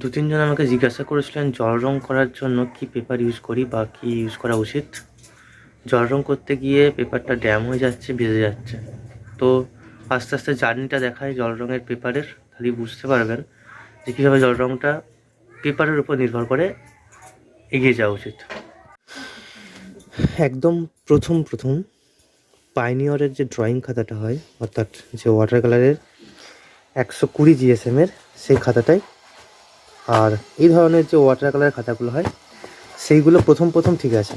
দু তিনজন আমাকে জিজ্ঞাসা করেছিলেন, জল রং করার জন্য কি পেপার ইউজ করি বা কি ইউজ করা উচিত? জল রং করতে গিয়ে পেপারটা ড্যাম হয়ে যাচ্ছে ভিজে যাচ্ছে। তো আস্তে আস্তে জার্নিটা দেখায় জল রঙের পেপারের তাহলে বুঝতে পারবেন যে কীভাবে জল রঙটা পেপারের উপর নির্ভর করে এগিয়ে যাওয়া উচিত। একদম প্রথম প্রথম পাইনিয়রের যে ড্রয়িং খাতাটা হয়, অর্থাৎ যে ওয়াটার কালারের একশো কুড়ি জিএসএমের সেই খাতাটাই আর এই ধরনের যে ওয়াটার কালার খাতাগুলো হয়, সেইগুলো প্রথম প্রথম ঠিক আছে।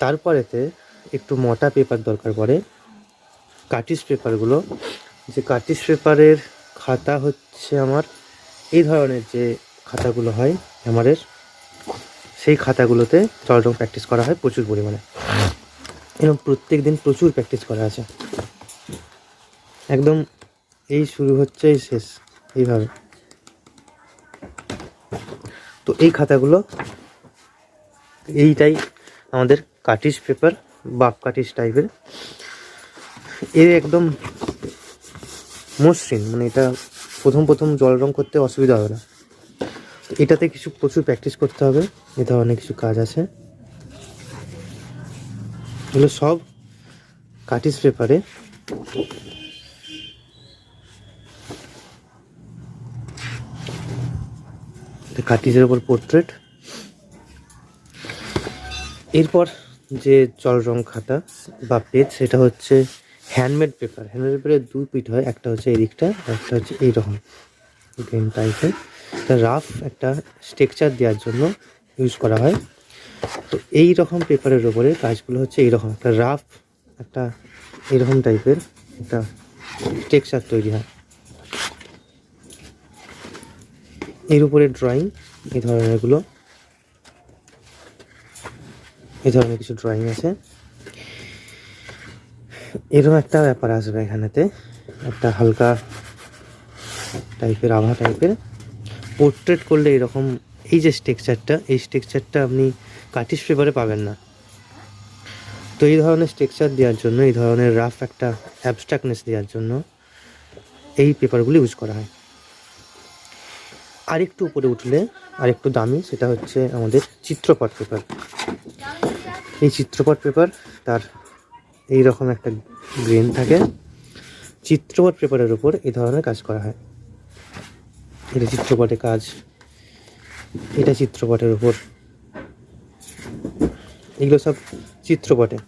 তারপরেতে একটু মোটা পেপার দরকার পড়ে, কাটিস পেপারগুলো যে কাটিস পেপারের খাতা হচ্ছে আমার এই ধরনের যে খাতাগুলো হয় হ্যামারের সেই খাতাগুলোতে জল রং প্র্যাকটিস করা হয় প্রচুর পরিমাণে। এবং প্রত্যেক দিন প্রচুর প্র্যাকটিস করা আছে। একদম এই শুরু হচ্ছে, এই শেষ। এইভাবে। তো এই খাতাগুলো এইটাই আমাদের কাটিস পেপার, বাপ কাটিস টাইপের। এর একদম মসৃণ মানে এটা প্রথম প্রথম জল রং করতে অসুবিধা হবে না। এটাতে কিছু প্রচুর প্র্যাকটিস করতে হবে, এ ধরনের কিছু কাজ আছে। এগুলো সব কাটিস পেপারে। কাটিসের ওপর পোর্ট্রেট এরপর যে জল রং খাতা বা পেজ, সেটা হচ্ছে হ্যান্ডমেড পেপার হ্যান্ডমেড পেপারের দুই পিঠ হয়, একটা হচ্ছে এই দিকটা একটা হচ্ছে এইরকম গ্রিন টাইপের একটা রাফ একটা স্ট্রেকচার দেওয়ার জন্য ইউজ করা হয়। তো এই রকম পেপারের ওপরে কাজগুলো হচ্ছে এইরকম একটা রাফ একটা এরকম টাইপের একটা টেক্সচার তৈরি হয়। এর উপরে ড্রয়িং এই ধরনেরগুলো এই ধরনের কিছু ড্রয়িং আছে। এরকম একটা ব্যাপার আসবে এখানেতে। একটা হালকা টাইপের আভা টাইপের পোর্ট্রেট করলে এরকম, এই যে স্ট্রেকচারটা এই স্ট্রেকচারটা আপনি কাটিস পেপারে পাবেন না। তো এই ধরনের স্ট্রেকচার দেওয়ার জন্য, এই ধরনের রাফ একটা অ্যাবস্ট্রাক্টনেস দেওয়ার জন্য এই পেপারগুলি ইউজ করা হয়। আরেকটু উপরে উঠলে আরেকটু দামি, সেটা হচ্ছে আমাদের চিত্রপট পেপার। এই চিত্রপট পেপার, তার এই রকম একটা গ্রেন থাকে। চিত্রপট পেপারের উপর এই ধরনের কাজ করা হয়। এটা চিত্রপটে কাজ, এটা চিত্রপটের উপর। এগুলো সব চিত্রপটে।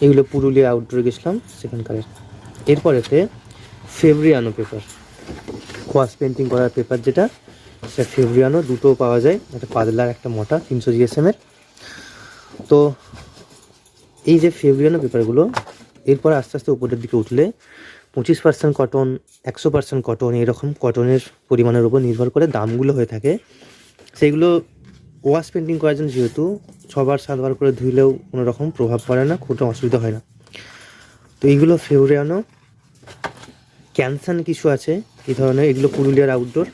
এগুলো পুরুলিয়া আউটডোরে গেছিলাম, সেখানকার। এরপরেতে ফেব্রিয়ানো পেপার। পেন্টিং করার পেপার যেটা, সেটা ফেব্রিয়ানো দুটো পাওয়া যায়। একটা পাতলার, একটা মোটা, তিনশো জিএসএমের তো এই যে ফেব্রিয়ানো পেপারগুলো এরপর আস্তে আস্তে উপরের দিকে উঠলে পঁচিশ পার্সেন্ট কটন একশো পার্সেন্ট কটন এরকম কটনের পরিমাণের উপর নির্ভর করে দামগুলো হয়ে থাকে। সেইগুলো ওয়াশ পেন্টিং করার জন্য যেহেতু ছবার, সাতবার করে ধুইলেও কোনো রকম প্রভাব পড়ে না খুব অসুবিধা হয় না। তো এইগুলো ফেব্রিয়ানো ক্যানসান কিছু আছে। এই ধরনের, এগুলো পুরুলিয়ার আউটডোর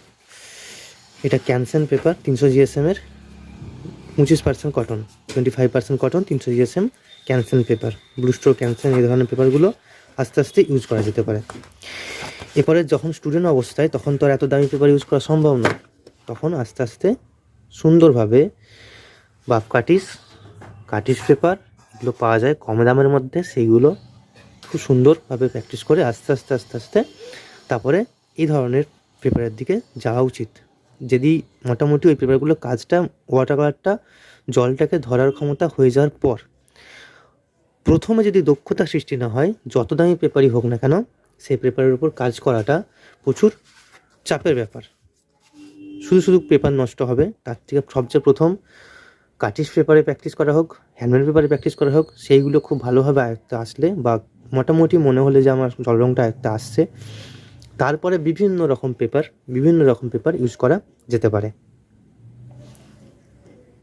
এটা ক্যানসেন পেপার তিনশো জিএসএমের পঁচিশ percent cotton twenty five percent cotton তিনশো GSM Canson paper blue store Canson এই ধরনের পেপারগুলো আস্তে আস্তে ইউজ করা যেতে পারে। এরপরে যখন স্টুডেন্ট অবস্থায়, তখন তো আর এত দামি পেপার ইউজ করা সম্ভব না তখন আস্তে আস্তে সুন্দরভাবে বাপ কাটিস কাটিস পেপার এগুলো পাওয়া যায় কম দামের মধ্যে, সেইগুলো খুব সুন্দরভাবে প্র্যাকটিস করে আস্তে আস্তে আস্তে আস্তে, তারপরে এই ধরনের পেপারের দিকে যাওয়া উচিত। যদি মোটামুটি ওই পেপারগুলো কাজটা ওয়াটার কালারটা জলটাকে ধরার ক্ষমতা হয়ে যাওয়ার পর প্রথমে যদি দক্ষতা সৃষ্টি না হয়, যত দামি পেপারই হোক না কেন, সেই পেপারের উপর কাজ করাটা প্রচুর চাপের ব্যাপার। শুধু শুধু পেপার নষ্ট হবে, তার থেকে সবচেয়ে প্রথম কাটিস পেপারে প্র্যাকটিস করা হোক হ্যান্ডমেড পেপারে প্র্যাকটিস করা হোক, সেইগুলো খুব ভালোভাবে আয়ত্তে আসলে বা মোটামুটি মনে হলে যে আমার জল রঙটা আয়ত্তে আসছে তারপরে বিভিন্ন রকম পেপার বিভিন্ন রকম পেপার ইউজ করা যেতে পারে।